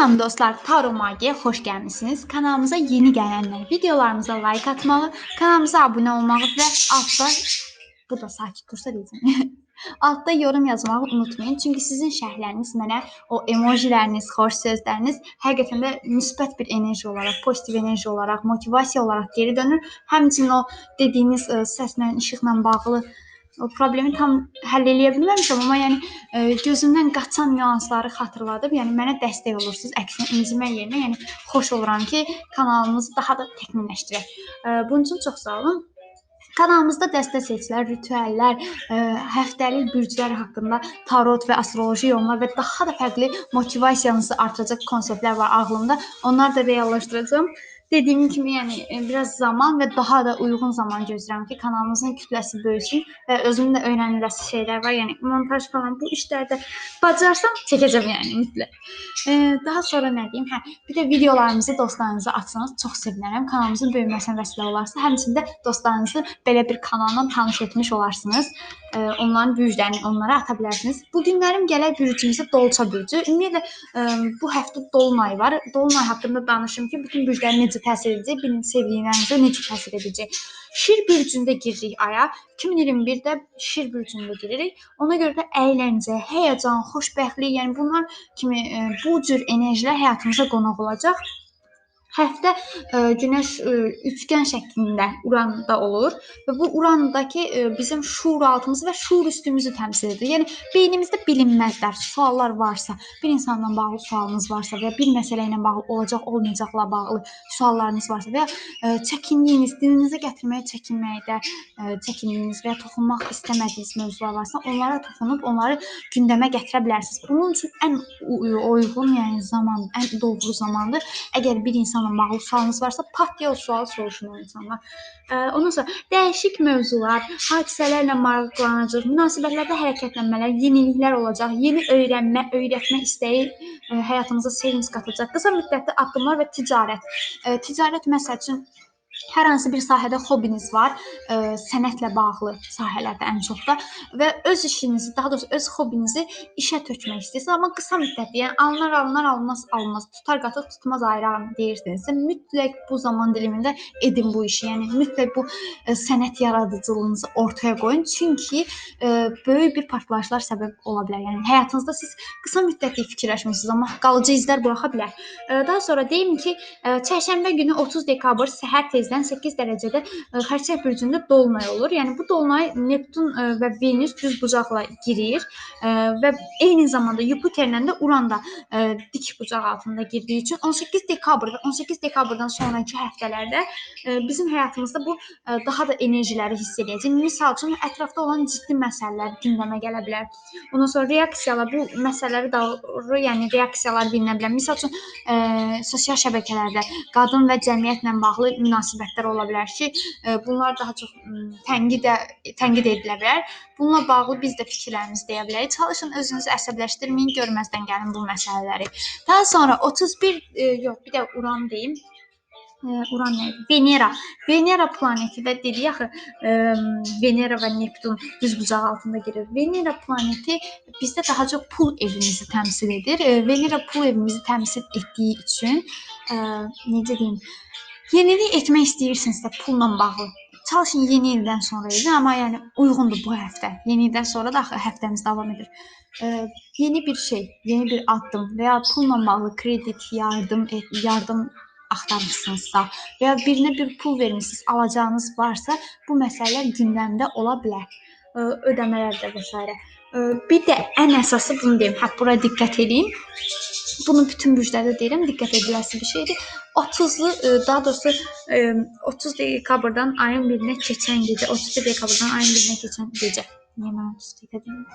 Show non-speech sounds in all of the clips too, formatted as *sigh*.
Salam dostlar, Taro Magi'ye xoş gəlmisiniz. Kanalımıza yeni gələnlər videolarımıza like atmalı, kanalımıza abunə olmağı və altda bu da sakit dursa deyəcəm. *laughs* Altda yorum yazmağı unutmayın. Çünki sizin şərhləriniz mənə o emojiləriniz, xoş sözləriniz həqiqətən də müsbət bir enerji olaraq, pozitiv enerji olaraq, motivasiya olaraq geri dönür. Həmçinin o dediyiniz ə, səslə, işıqla bağlı o problemi tam həll eləyə bilməmişəm, amma yəni ə, gözümdən qaçan nüansları xatırladıb, yəni mənə dəstək olursunuz. Əksinə incimək yerinə, yəni xoş oluram ki, kanalımızı daha da təkmilləşdirək. Ə, Bunun üçün çox sağ olun. Kanalımızda dəstə seçilər, ritüəllər, ə, həftəlik bürclər haqqında tarot və astroloji yorumlar və daha da fərqli motivasiyanızı artıracaq konseptlər var ağlımda. Onları da reallaşdıracağam. Dediyim kimi, yəni e, biraz zaman və daha da uyğun zaman gözləyirəm ki, kanalımızın kütləsi böyüsün və özümün də öyrəniləsi şeylər var. Yəni montaj falan bu işlərdə bacarsam çəkəcəm yəni mütləq. Ə, daha sonra nə deyim? Hə, bir də videolarımızı dostlarınıza atsanız çox sevinərəm. Kanalımızın böyüməsinə vəsilə olarsa, həmçinin də dostlarınızı belə bir kanalla tanış etmiş olarsınız. Ə, onların bürclərini onlara ata bilərsiniz. Bu günlərim gələk bürcümüzə Dolça bürcü. Ümumiyyətlə ə, bu həftə dolunay var. Dolunay haqqında danışım ki, bütün bürclərə necə təsir edəcək, bir sevdiklərinizə necə təsir edəcək. Şir bürcündə giririk aya. 2021-də Şir bürcündə giririk. Ona görə də əyləncə, həyəcan, xoşbəxtlik, yəni bunlar kimi ə, bu cür enerjilər həyatımıza qonaq olacaq. Həftə ə, günəş ə, üçgən şəklində Uranda olur və bu Urandakı ə, bizim şuur altımız və şuur üstümüzü təmsil edir. Yəni beynimizdə bilinməzlər, suallar varsa, bir insanla bağlı sualınız varsa və bir məsələ ilə bağlı olacaq, olmayacaqla bağlı suallarınız varsa və ya ə, çəkindiyiniz, dilinizə gətirməyə çəkinməkdə ə, çəkindiyiniz və ya toxunmaq istəmədiyiniz mövzular varsa, onlara toxunub onları gündəmə gətirə bilərsiniz. Bunun üçün ən uyğun, yəni zaman, ən doğru zamandır. Əgər bir insanla bağlı sualınız varsa, pat deyə o sualı soruşun o insandan. Ə, Ondan sonra dəyişik mövzular, hadisələrlə maraqlanacaq, münasibətlərdə hərəkətlənmələr, yeniliklər olacaq, yeni öyrənmə, öyrətmə istəyi ə, həyatımıza sevinc qatacaq. Qısa müddətli addımlar və ticarət. Ə, Ticarət məsəl üçün hər hansı bir sahədə hobbiniz var, ə, sənətlə bağlı sahələrdə ən çox da və öz işinizi, daha doğrusu öz hobbinizi işə tökmək istəyirsiniz, amma qısa müddətli, yəni alınar, alınar, almaz, almaz, tutar qatıq, tutmaz ayıraram deyirsinizsə, mütləq bu zaman dilimində edin bu işi. Yəni mütləq bu ə, sənət yaradıcılığınızı ortaya qoyun, çünki ə, böyük bir partlayışlar səbəb ola bilər. Yəni həyatınızda siz qısa müddətli fikirləşmirsiniz, amma qalıcı izlər buraxa bilər. Ə, Daha sonra deyim ki, ə, çərşənbə günü 30 dekabr səhər tezdən 8 dərəcədə Xərçəng bürcündə dolunay olur. Yəni bu dolunay Neptun ə, və Venüs düz bucaqla girir ə, və eyni zamanda Yupiterlə də Uran da ə, dik bucaq altında girdiyi üçün 18 dekabr və 18 dekabrdan sonrakı həftələrdə bizim həyatımızda bu daha da enerjiləri hiss edəcəyik. Məsəl üçün ətrafda olan ciddi məsələlər gündəmə gələ bilər. Ondan sonra reaksiyalar bu məsələləri doğru, yəni reaksiyalar bilinə bilər. Məsəl üçün sosial şəbəkələrdə qadın və cəmiyyətlə bağlı münasibətlər ola bilər ki, ə, bunlar daha çox m, tənqid edilə bilər. Bununla bağlı biz də fikirlərimizi deyə bilərik. Çalışın özünüzü əsəbləşdirməyin, görməzdən gəlin bu məsələləri. Daha sonra 31 ə, yox, bir də Uran deyim. Ə, Uran nə idi? Venera. Venera planeti də dedik axı, Venera və Neptun düz bucaq altında girir. Venera planeti bizdə daha çox pul evimizi təmsil edir. Venera pul evimizi təmsil etdiyi üçün necə deyim, yenilik etmək istəyirsinizsə pulla bağlı çalışın yeni ildən sonra edin, amma yəni uyğundur bu həftə. Yeni ildən sonra da axı həftəmiz davam edir. Ə, yeni bir şey, yeni bir addım və ya pulla bağlı kredit, yardım, et, yardım axtarırsınızsa və ya birinə bir pul vermisiniz, alacağınız varsa, bu məsələlər gündəmdə ola bilər. Ə, ödəmələr də və s. Ə, Bir də ən əsası bunu deyim. Hə, bura diqqət edin. Bunu bütün bürclərdə deyirəm, diqqət ediləsi bir şeydir. 30-lu, ə, daha doğrusu ə, 30 dekabrdan ayın 1-nə keçən gecə, 31 dekabrdan ayın 1-nə keçən gecə. Niyə mən 30 dəqiqə dedim?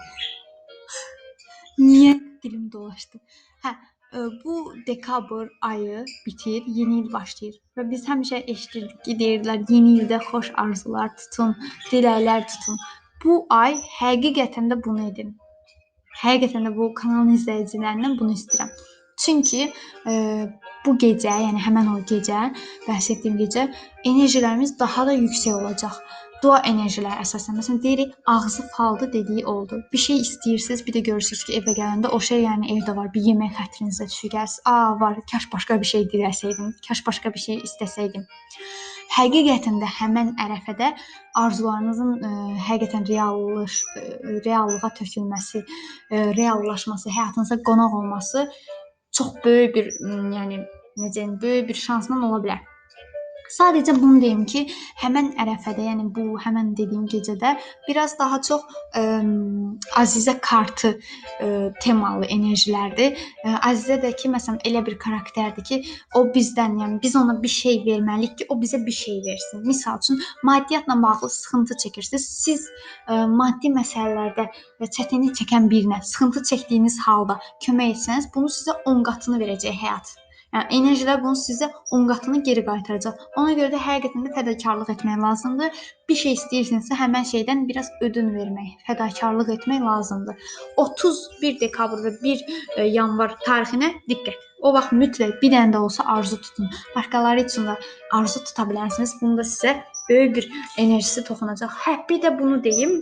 Niyə dilim dolaşdı? Hə, ə, bu dekabr ayı bitir, yeni il başlayır və biz həmişə eşidirdik ki, deyirdilər yeni ildə xoş arzular tutun, diləklər tutun. Bu ay həqiqətən də bunu edin. Həqiqətən də bu kanalın izləyicilərindən bunu istəyirəm. Çünki ə, bu gecə, yəni həmin o gecə, bəhs etdiyim gecə enerjilərimiz daha da yüksək olacaq. Dua enerjilər əsasən. Məsələn deyirik, ağzı faldı dediyi oldu. Bir şey istəyirsiniz, bir də görürsüz ki, evə gələndə o şey yəni evdə var. Bir yemək xətrinizə düşür. Gəls, "A, var, kaş başqa bir şey diləsəydim, kaş başqa bir şey istəsəydim." Həqiqətən də həmin ərəfədə arzularınızın ə, həqiqətən reallış ə, reallığa tökülməsi, ə, reallaşması, həyatınıza qonaq olması çox böyük bir, yəni necə deyim, böyük bir şansla ola bilər. Sadəcə bunu deyim ki, həmin ərəfədə, yəni bu həmin dediyim gecədə biraz daha çox ə, Əzizə kartı ə, temalı enerjilərdir. Ə, Əzizə də ki, məsələn, elə bir karakterdir ki, o bizdən, yəni biz ona bir şey verməliyik ki, o bizə bir şey versin. Misal üçün, maddiyyatla bağlı sıxıntı çəkirsiniz. Siz ə, maddi məsələlərdə və çətinlik çəkən birinə sıxıntı çəkdiyiniz halda kömək etsəniz, bunu sizə 10 qatını verəcək həyat. Yəni enerjilər bunu sizə 10 qatını geri qaytaracaq. Ona görə də həqiqətən də fədakarlıq etmək lazımdır. Bir şey istəyirsinizsə, həmin şeydən biraz ödün vermək, fədakarlıq etmək lazımdır. 31 dekabr və 1 e, yanvar tarixinə diqqət. O vaxt mütləq bir dənə də olsa arzu tutun. Başqaları üçün də arzu tuta bilərsiniz. Bunu da sizə böyük bir enerjisi toxunacaq. Hə, bir də bunu deyim.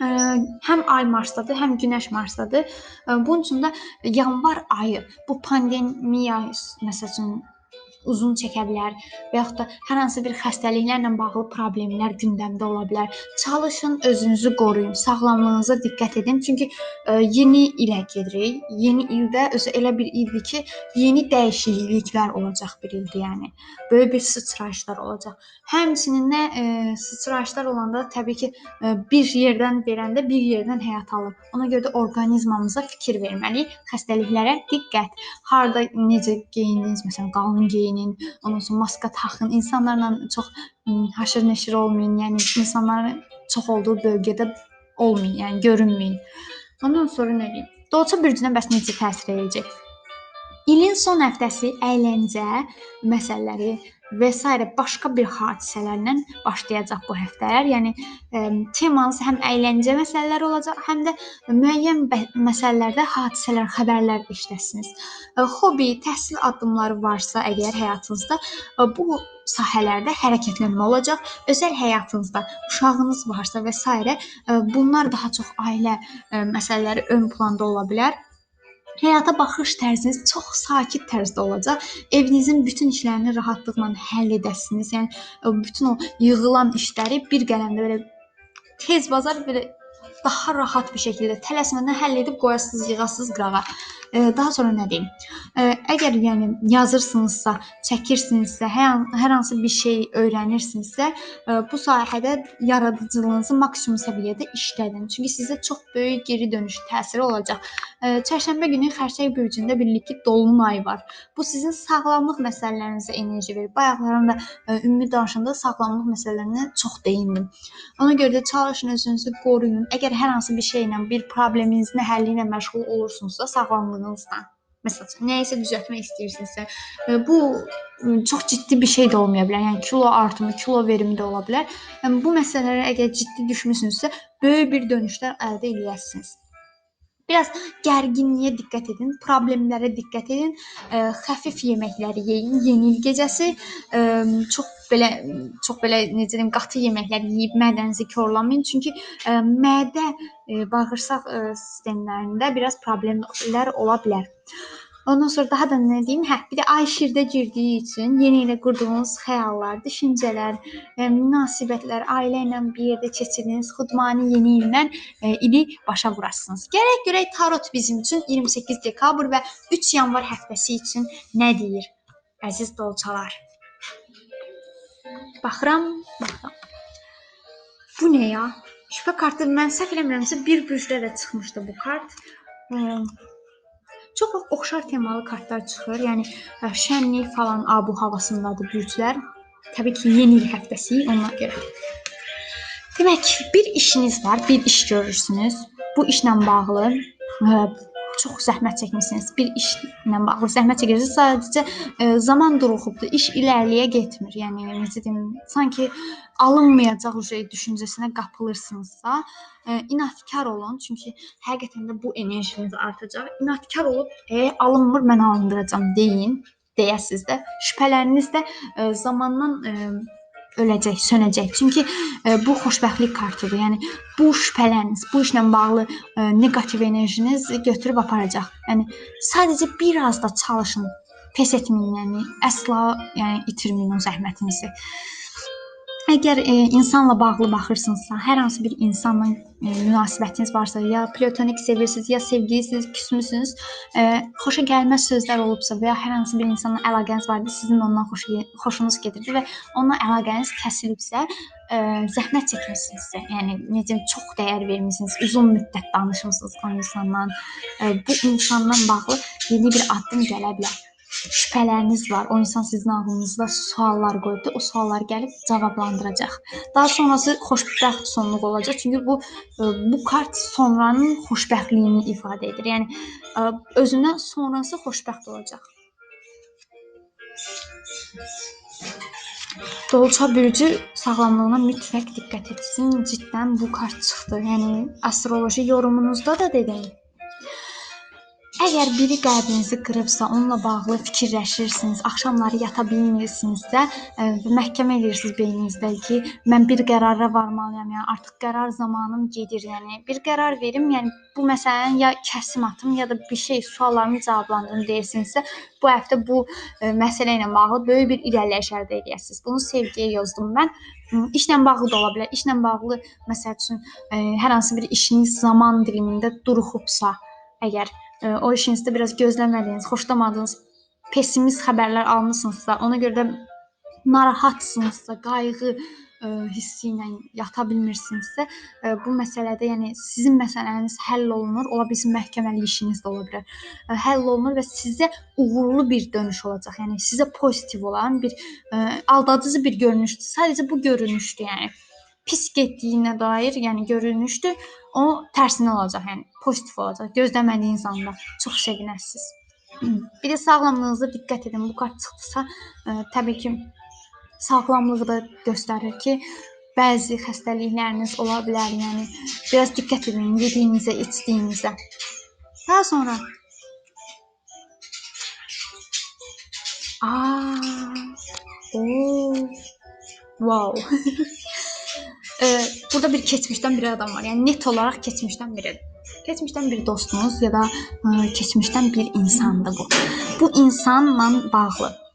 Həm ay Marsdadır, həm Günəş Marsdadır. Bunun üçün də yanvar ayı bu pandemiya məsəl üçün uzun çəkə bilər və yaxud da hər hansı bir xəstəliklərlə bağlı problemlər gündəmdə ola bilər. Çalışın, özünüzü qoruyun, sağlamlığınıza diqqət edin. Çünki ə, yeni ilə gedirik. Yeni ildə özü elə bir ildir ki, yeni dəyişikliklər olacaq bir ildir, yəni. Böyük bir sıçrayışlar olacaq. Həmçinin də ə, sıçrayışlar olanda təbii ki, ə, bir yerdən verəndə bir yerdən həyat alır. Ona görə də orqanizmamıza fikir verməliyik. Xəstəliklərə diqqət. Harda necə geyindiniz, məsələn, qalın geyinin, ondan sonra maska taxın. İnsanlarla çox m, haşır neşir olmayın. Yəni insanların çox olduğu bölgədə olmayın, yəni görünməyin. Ondan sonra nə deyim? Dolça bürcünə bəs necə təsir edəcək? İlin son həftəsi əyləncə məsələləri və s. başqa bir hadisələrlə başlayacaq bu həftələr. Yəni ə, temanız həm əyləncə məsələləri olacaq, həm də müəyyən məsələlərdə hadisələr, xəbərlər eşidəsiniz. Ə, Hobbi, təhsil addımları varsa əgər həyatınızda ə, bu sahələrdə hərəkətlənmə olacaq. Özəl həyatınızda uşağınız varsa və s. ə, bunlar daha çox ailə məsələləri ön planda ola bilər. Həyata baxış tərziniz çox sakit tərzdə olacaq. Evinizin bütün işlərini rahatlıqla həll edəsiniz. Yəni ə, bütün o yığılan işləri bir qələmdə belə tez bazar belə daha rahat bir şəkildə tələsmədən həll edib qoyasınız, yığasınız qırağa. E, daha sonra nə deyim? E, əgər yəni yazırsınızsa, çəkirsinizsə, hər, hər hansı bir şey öyrənirsinizsə, e, bu sahədə yaradıcılığınızı maksimum səviyyədə işlədin. Çünki sizə çox böyük geri dönüş təsiri olacaq. E, Çərşənbə günü Xərçəng bürcündə birlikdə dolunay var. Bu sizin sağlamlıq məsələlərinizə enerji verir. Bayaqlarında e, ümumi danışanda sağlamlıq məsələlərinə çox değindim. Ona görə də çalışın özünüzü qoruyun. Əgər hər hansı bir şeylə, bir probleminizin həlli ilə məşğul olursunuzsa, sağlamlığınızla Məsəl üçün nəyisə düzəltmək istəyirsinizsə, bu çox ciddi bir şey də olmaya bilər. Yəni kilo artımı, kilo verimi də ola bilər. Yəni bu məsələlərə əgər ciddi düşmüsünüzsə, böyük bir dönüşlər əldə edəcəksiniz. Biraz gərginliyə diqqət edin, problemlərə diqqət edin. Ə, xəfif yeməkləri yeyin. Yeni il gecəsi ə, çox belə çox belə necə deyim, qatı yeməklər yeyib mədənizi korlamayın. Çünki ə, mədə, ə, bağırsaq ə, sistemlərində biraz problemlər ola bilər. Ondan sonra daha da nə deyim? Hə, bir də ay şirdə girdiyi üçün yeni ilə qurduğunuz xəyallar, düşüncələr, ə, münasibətlər, ailə ilə bir yerdə keçirdiyiniz xudmani yeni illə ə, ili başa vurasınız. Gərək görək tarot bizim üçün 28 dekabr və 3 yanvar həftəsi üçün nə deyir? Əziz dolçalar. Baxıram, baxıram. Bu nə ya? Şübhə kartı mən səhv eləmirəmsə bir bürcdə də çıxmışdı bu kart. Çox vaxt oxşar temalı kartlar çıxır. Yəni ə, şənlik falan abu havasındadır bürclər. Təbii ki, yeni il həftəsi ona görə. Demək, bir işiniz var, bir iş görürsünüz. Bu işlə bağlı ə, çox zəhmət çəkmisiniz. Bir işlə bağlı zəhmət çəkirsiniz. Sadəcə ə, zaman duruxubdur. İş irəliyə getmir. Yəni necə deyim, sanki alınmayacaq şey düşüncəsinə qapılırsınızsa, ə, inadkar olun. Çünki həqiqətən də bu enerjiniz artacaq. İnadkar olub, "E, alınmır, mən alındıracağam" deyin. Deyəsiz də. Şübhələriniz də ə, zamandan ə, öləcək, sönəcək. Çünki e, bu xoşbəxtlik kartıdır. Yəni bu şübhələriniz, bu işlə bağlı e, neqativ enerjiniz götürüb aparacaq. Yəni sadəcə biraz da çalışın. Pes etməyin, yəni əsla yəni itirməyin o zəhmətinizi. Əgər e, insanla bağlı baxırsınızsa, hər hansı bir insanla e, münasibətiniz varsa, ya platonik sevirsiniz, ya sevgilisiniz, küsmüsünüz, e, xoşa gəlməz sözlər olubsa və ya hər hansı bir insanla əlaqəniz vardı, sizin ondan xoşu, xoşunuz gedirdi və onunla əlaqəniz kəsilibsə, e, zəhmət çəkmisinizsə, yəni necə çox dəyər vermisiniz, uzun müddət danışmısınız o insanla, e, bu insandan bağlı yeni bir addım gələ bilər şübhələriniz var. O insan sizin ağlınızda suallar qoyubdu. O sualları gəlib cavablandıracaq. Daha sonrası xoşbəxt sonluq olacaq. Çünki bu e, bu kart sonranın xoşbəxtliyini ifadə edir. Yəni e, özündən sonrası xoşbəxt olacaq. Dolça bürcü sağlamlığına mütləq diqqət etsin. Cidden bu kart çıxdı. Yəni astroloji yorumunuzda da dedim. Əgər biri qəlbinizi qırıbsa, onunla bağlı fikirləşirsiniz, axşamları yata bilmirsinizsə və məhkəmə edirsiniz beyninizdə ki, mən bir qərara varmalıyam, yəni artıq qərar zamanım gedir, yəni bir qərar verim, yəni bu məsələni ya kəsim atım, ya da bir şey suallarımı cavablandırım deyirsinizsə, bu həftə bu ə, məsələ ilə bağlı böyük bir irəliləyiş əldə edəsiniz. Bunu sevgiyə yazdım mən. İşlə bağlı da ola bilər. İşlə bağlı məsəl üçün ə, hər hansı bir işiniz zaman dilimində duruxubsa, əgər e, o işinizdə biraz gözləmədiyiniz, xoşlamadığınız pessimist xəbərlər almısınızsa, ona görə də narahatsınızsa, qayğı ə, hissi ilə yata bilmirsinizsə, ə, bu məsələdə yəni sizin məsələniz həll olunur, ola bilsin məhkəməli işiniz də ola bilər. Ə, həll olunur və sizə uğurlu bir dönüş olacaq. Yəni sizə pozitiv olan bir ə, aldadıcı bir görünüşdür. Sadəcə bu görünüşdür, yəni pis getdiyinə dair, yəni görünüşdür. O tərsinə olacaq, yəni pozitiv olacaq. Gözləmədiyiniz anda çox sevinəsiniz. Bir də sağlamlığınıza diqqət edin. Bu kart çıxdısa, ə, təbii ki, sağlamlığı da göstərir ki, bəzi xəstəlikləriniz ola bilər. Yəni biraz diqqət edin yediyinizə, içdiyinizə. Daha sonra Aa, oo, wow. *laughs* Burada bir keçmişten bir adam var. Yani net olarak keçmişten biri. Keçmişten bir dostunuz ya da e, keçmişten bir insandı bu. Bu insanla bağlı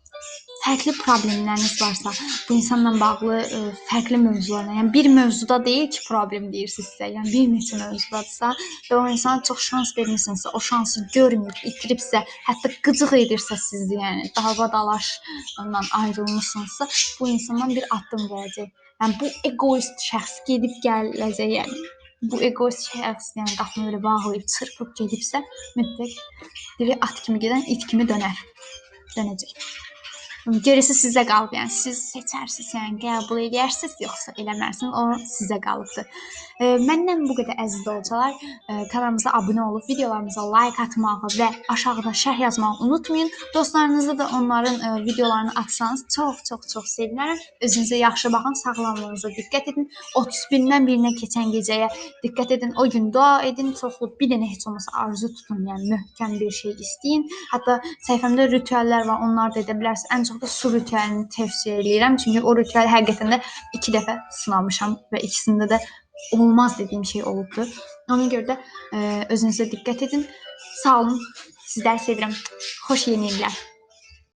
fərqli problemləriniz varsa, bu insanla bağlı ə, fərqli mövzularla, yəni bir mövzuda deyil ki, problem deyirsinizsə, yəni bir neçə mövzudadsa və o insana çox şans vermisinizsə, o şansı görməyib, itiribsə, hətta qıcıq edirsə sizi, yəni dava dalaşla ayrılmısınızsa, bu insandan bir addım gələcək. Yəni bu egoist şəxs gedib gələcək, yəni bu egoist şəxs yəni qapını belə bağlayıb çırpıb gedibsə, mütləq diri at kimi gedən it kimi dönər. Dönəcək. Gerisi sizə qalıb. Yəni siz seçərsiniz, yəni qəbul edərsiniz, yoxsa eləmərsiniz. O sizə qalıbdır. E, məndən bu qədər əziz dolçalar. E, kanalımıza abunə olub, videolarımıza like atmağı və aşağıda şərh yazmağı unutmayın. Dostlarınıza da onların e, videolarını atsanız çox-çox çox sevinərəm. Özünüzə yaxşı baxın, sağlamlığınıza diqqət edin. 31-dən birinə keçən gecəyə diqqət edin. O gün dua edin, çoxlu bir dənə heç olmasa arzu tutun, yəni möhkəm bir şey istəyin. Hətta səhifəmdə ritüellər var, onları da edə bilərsiniz. Ən çox da su ritüelini tövsiyə edirəm. Çünki o ritüel həqiqətən də 2 dəfə sınamışam və ikisində də olmaz dediyim şey olubdu. Ona görə də ə, özünüzə diqqət edin. Sağ olun. Sizləri sevirəm. Xoş yeni illər.